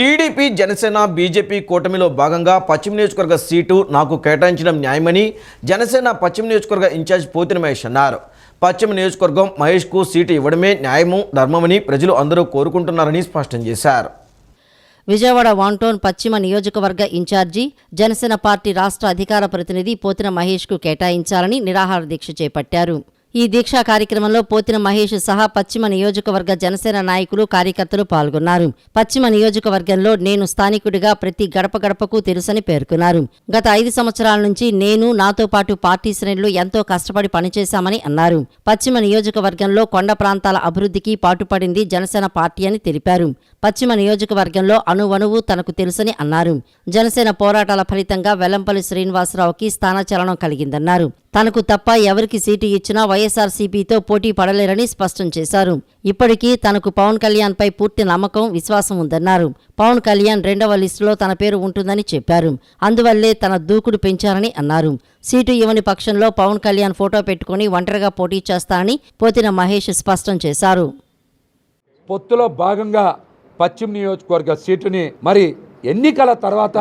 TDP Janasena BJP కూటమిలో భాగంగా పశ్చిమ నియోజకవర్గ సీటు నాకు కేటాయించడం న్యాయమని జనసేన పశ్చిమ నియోజకవర్గ ఇన్ఛార్జ్ పోతిన మహేష్ అన్నారు. పశ్చిమ నియోజకవర్గం మహేష్కు సీటు ఇవ్వడమే న్యాయము ధర్మమని ప్రజలు అందరూ కోరుకుంటున్నారని స్పష్టం చేశారు. విజయవాడ వాంటోన్ పశ్చిమ నియోజకవర్గ ఇన్ఛార్జి జనసేన పార్టీ రాష్ట్ర అధికార ప్రతినిధి పోతిన మహేష్కు కేటాయించాలని నిరాహార దీక్ష చేపట్టారు. ఈ దీక్షా కార్యక్రమంలో పోతిన మహేష్ సహా పశ్చిమ నియోజకవర్గ జనసేన నాయకులు కార్యకర్తలు పాల్గొన్నారు. పశ్చిమ నియోజకవర్గంలో నేను స్థానికుడిగా ప్రతి గడప గడపకు తెలుసని పేర్కొన్నారు. గత ఐదు సంవత్సరాల నుంచి నేను నాతో పాటు పార్టీ శ్రేణులు ఎంతో కష్టపడి పనిచేశామని అన్నారు. పశ్చిమ నియోజకవర్గంలో కొండ ప్రాంతాల అభివృద్ధికి పాటుపడింది జనసేన పార్టీ అని తెలిపారు. పశ్చిమ నియోజకవర్గంలో అణువణువు తనకు తెలుసని అన్నారు. జనసేన పోరాటాల ఫలితంగా వెల్లంపల్లి శ్రీనివాసరావుకి స్థానచలనం కలిగిందన్నారు. తనకు తప్ప ఎవరికి సీటు ఇచ్చినా వైఎస్ఆర్సీపీతో పోటీ పడలేరని స్పష్టం చేశారు. ఇప్పటికీ తనకు పవన్ కళ్యాణ్ పై పూర్తి నమ్మకం విశ్వాసం ఉందన్నారు. పవన్ కళ్యాణ్ రెండవ లిస్టులో తన పేరు ఉంటుందని చెప్పారు. అందువల్లే తన దూకుడు పెంచారని అన్నారు. సీటు ఇవ్వని పక్షంలో పవన్ కళ్యాణ్ ఫోటో పెట్టుకుని ఒంటరిగా పోటీ చేస్తానని పోతిన మహేష్ స్పష్టం చేశారు. పొత్తులో భాగంగా పశ్చిమ నియోజకవర్గ సీటుని మరి ఎన్నికల తర్వాత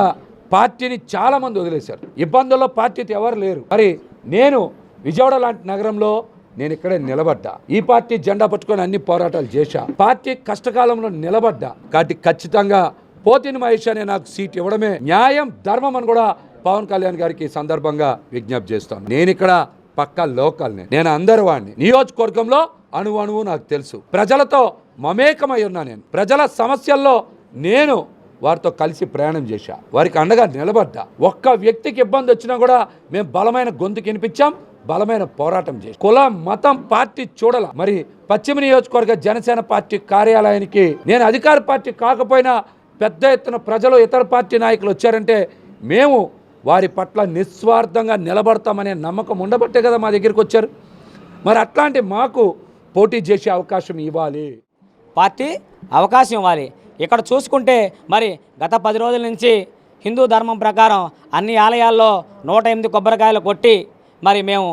పార్టీని చాలా మంది వదిలేశారు. ఇబ్బందుల్లో పార్టీతో ఎవరు లేరు. మరి నేను విజయవాడ లాంటి నగరంలో నేను ఇక్కడే నిలబడ్డా. ఈ పార్టీ జెండా పట్టుకొని అన్ని పోరాటాలు చేశా. పార్టీ కష్టకాలంలో నిలబడ్డా. కాబట్టి ఖచ్చితంగా పోతిని మహేష్ అనే నాకు సీట్ ఇవ్వడమే న్యాయం ధర్మం అని కూడా పవన్ కళ్యాణ్ గారికి ఈ సందర్భంగా విజ్ఞప్తి చేస్తాను. నేను ఇక్కడ పక్కా లోకల్ని. నేను అందరి వాడిని నియోజకవర్గంలో అణు అణువు నాకు తెలుసు. ప్రజలతో మమేకమై ఉన్నా నేను. ప్రజల సమస్యల్లో నేను వారితో కలిసి ప్రయాణం చేశా. వారికి అండగా నిలబడ్డా. ఒక్క వ్యక్తికి ఇబ్బంది వచ్చినా కూడా మేము బలమైన గొంతు వినిపించాం బలమైన పోరాటం చేసి కుల మతం పార్టీ చూడాల. మరి పశ్చిమ నియోజకవర్గ జనసేన పార్టీ కార్యాలయానికి నేను అధికార పార్టీ కాకపోయినా పెద్ద ఎత్తున ప్రజలు ఇతర పార్టీ నాయకులు వచ్చారంటే మేము వారి పట్ల నిస్వార్థంగా నిలబడతామనే నమ్మకం ఉండబట్టే కదా మా దగ్గరికి వచ్చారు. మరి అట్లాంటి మాకు పోటీ చేసే అవకాశం ఇవ్వాలి. పార్టీ అవకాశం ఇవ్వాలి. ఇక్కడ చూసుకుంటే మరి గత పది రోజుల నుంచి హిందూ ధర్మం ప్రకారం అన్ని ఆలయాల్లో నూట ఎనిమిది కొబ్బరికాయలు కొట్టి మరి మేము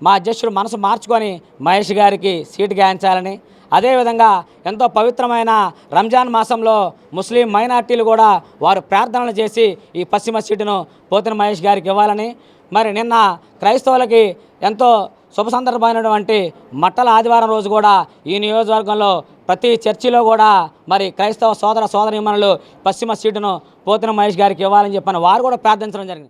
మా అధ్యక్షుడు మనసు మార్చుకొని మహేష్ గారికి సీటు గాయించాలని. అదేవిధంగా ఎంతో పవిత్రమైన రంజాన్ మాసంలో ముస్లిం మైనార్టీలు కూడా వారు ప్రార్థనలు చేసి ఈ పశ్చిమ సీటును పోతిన మహేష్ గారికి ఇవ్వాలని. మరి నిన్న క్రైస్తవులకి ఎంతో శుభ సందర్భమైనటువంటి మట్టల ఆదివారం రోజు కూడా ఈ నియోజకవర్గంలో ప్రతి చర్చిలో కూడా మరి క్రైస్తవ సోదర సోదరీమణులు పశ్చిమ సీటును పోతిన మహేష్ గారికి ఇవ్వాలని చెప్పని వారు కూడా ప్రార్థించడం జరిగింది.